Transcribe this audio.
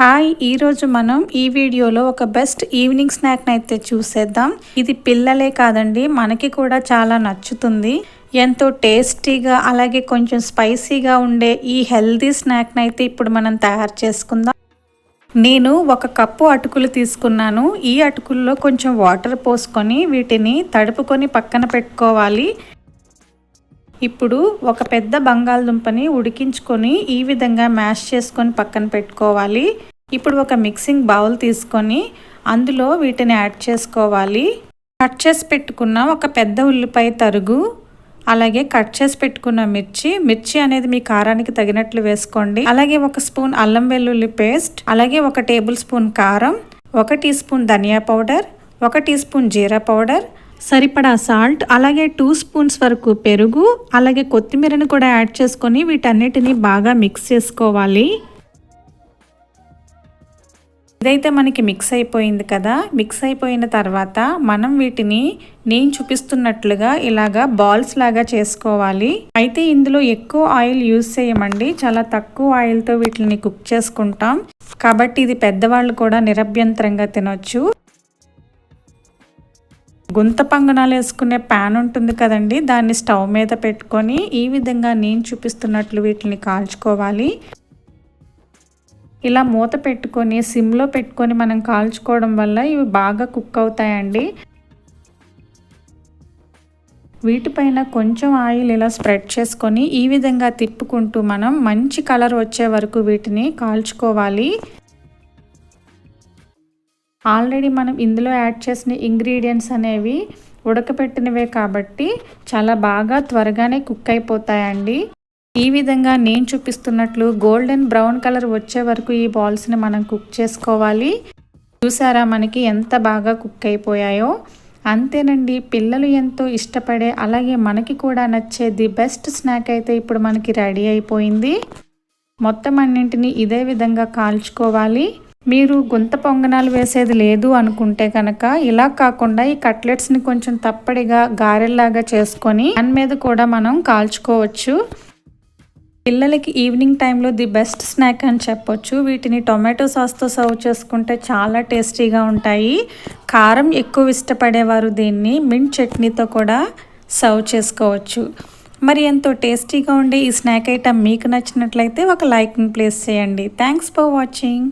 Hi ఈరోజు మనం ఈ వీడియోలో ఒక బెస్ట్ ఈవినింగ్ స్నాక్ని అయితే చూసేద్దాం. ఇది పిల్లలే కాదండి మనకి కూడా చాలా నచ్చుతుంది. ఎంతో టేస్టీగా అలాగే కొంచెం స్పైసీగా ఉండే ఈ హెల్దీ స్నాక్ని అయితే ఇప్పుడు మనం తయారు చేసుకుందాం. నేను ఒక కప్పు అటుకులు తీసుకున్నాను. ఈ అటుకుల్లో కొంచెం వాటర్ పోసుకొని వీటిని తడుపుకొని పక్కన పెట్టుకోవాలి. ఇప్పుడు ఒక పెద్ద బంగాళదుంపని ఉడికించుకొని ఈ విధంగా మ్యాష్ చేసుకొని పక్కన పెట్టుకోవాలి. ఇప్పుడు ఒక మిక్సింగ్ బౌల్ తీసుకొని అందులో వీటిని యాడ్ చేసుకోవాలి. కట్ చేసి పెట్టుకున్న ఒక పెద్ద ఉల్లిపాయ తరుగు అలాగే కట్ చేసి పెట్టుకున్న మిర్చి. మిర్చి అనేది మీ కారానికి తగినట్లు వేసుకోండి. అలాగే ఒక స్పూన్ అల్లం వెల్లుల్లి పేస్ట్ అలాగే ఒక టేబుల్ స్పూన్ కారం ఒక టీ స్పూన్ ధనియా పౌడర్ ఒక టీ స్పూన్ జీరా పౌడర్ సరిపడా సాల్ట్ అలాగే టూ స్పూన్స్ వరకు పెరుగు అలాగే కొత్తిమీరను కూడా యాడ్ చేసుకొని వీటన్నిటిని బాగా మిక్స్ చేసుకోవాలి. ఇదైతే మనకి మిక్స్ అయిపోయింది కదా మిక్స్ అయిపోయిన తర్వాత మనం వీటిని నేను చూపిస్తున్నట్లుగా ఇలాగా బాల్స్ లాగా చేసుకోవాలి. అయితే ఇందులో ఎక్కువ ఆయిల్ యూస్ చేయమండి. చాలా తక్కువ ఆయిల్తో వీటిని కుక్ చేసుకుంటాం. కాబట్టి ఇది పెద్దవాళ్ళు కూడా నిరభ్యంతరంగా తినొచ్చు. గుంత పంగనాలు వేసుకునే ప్యాన్ ఉంటుంది కదండి. దాన్ని స్టవ్ మీద పెట్టుకొని ఈ విధంగా నేను చూపిస్తున్నట్లు వీటిని కాల్చుకోవాలి. ఇలా మూత పెట్టుకొని సిమ్లో పెట్టుకొని మనం కాల్చుకోవడం వల్ల ఇవి బాగా కుక్ అవుతాయండి. వీటిపైన కొంచెం ఆయిల్ ఇలా స్ప్రెడ్ చేసుకొని ఈ విధంగా తిప్పుకుంటూ మనం మంచి కలర్ వచ్చే వరకు వీటిని కాల్చుకోవాలి. ఆల్రెడీ మనం ఇందులో యాడ్ చేసిన ఇంగ్రీడియంట్స్ అనేవి ఉడకపెట్టినవే కాబట్టి చాలా బాగా త్వరగానే కుక్ అయిపోతాయండి. ఈ విధంగా నేను చూపిస్తున్నట్లు గోల్డెన్ బ్రౌన్ కలర్ వచ్చే వరకు ఈ బాల్స్ని మనం కుక్ చేసుకోవాలి. చూసారా మనకి ఎంత బాగా కుక్ అయిపోయాయో? అంతేనండి పిల్లలు ఎంతో ఇష్టపడే అలాగే మనకి కూడా నచ్చే ది బెస్ట్ స్నాక్ అయితే ఇప్పుడు మనకి రెడీ అయిపోయింది. మొత్తం అన్నింటినీ ఇదే విధంగా కాల్చుకోవాలి. మీరు గుంత పొంగనాలు వేసేది లేదు అనుకుంటే కనుక ఇలా కాకుండా ఈ కట్లెట్స్ని కొంచెం తప్పడిగా గారెల్లాగా చేసుకొని దాని మీద కూడా మనం కాల్చుకోవచ్చు. పిల్లలకి ఈవినింగ్ టైంలో ది బెస్ట్ స్నాక్ అని చెప్పొచ్చు. వీటిని టొమాటో సాస్తో సర్వ్ చేసుకుంటే చాలా టేస్టీగా ఉంటాయి. కారం ఎక్కువ ఇష్టపడేవారు దీన్ని మింట్ చట్నీతో కూడా సర్వ్ చేసుకోవచ్చు. మరి ఎంతో టేస్టీగా ఉండే ఈ స్నాక్ ఐటమ్ మీకు నచ్చినట్లయితే ఒక లైక్ని ప్లేస్ చేయండి. Thanks for watching.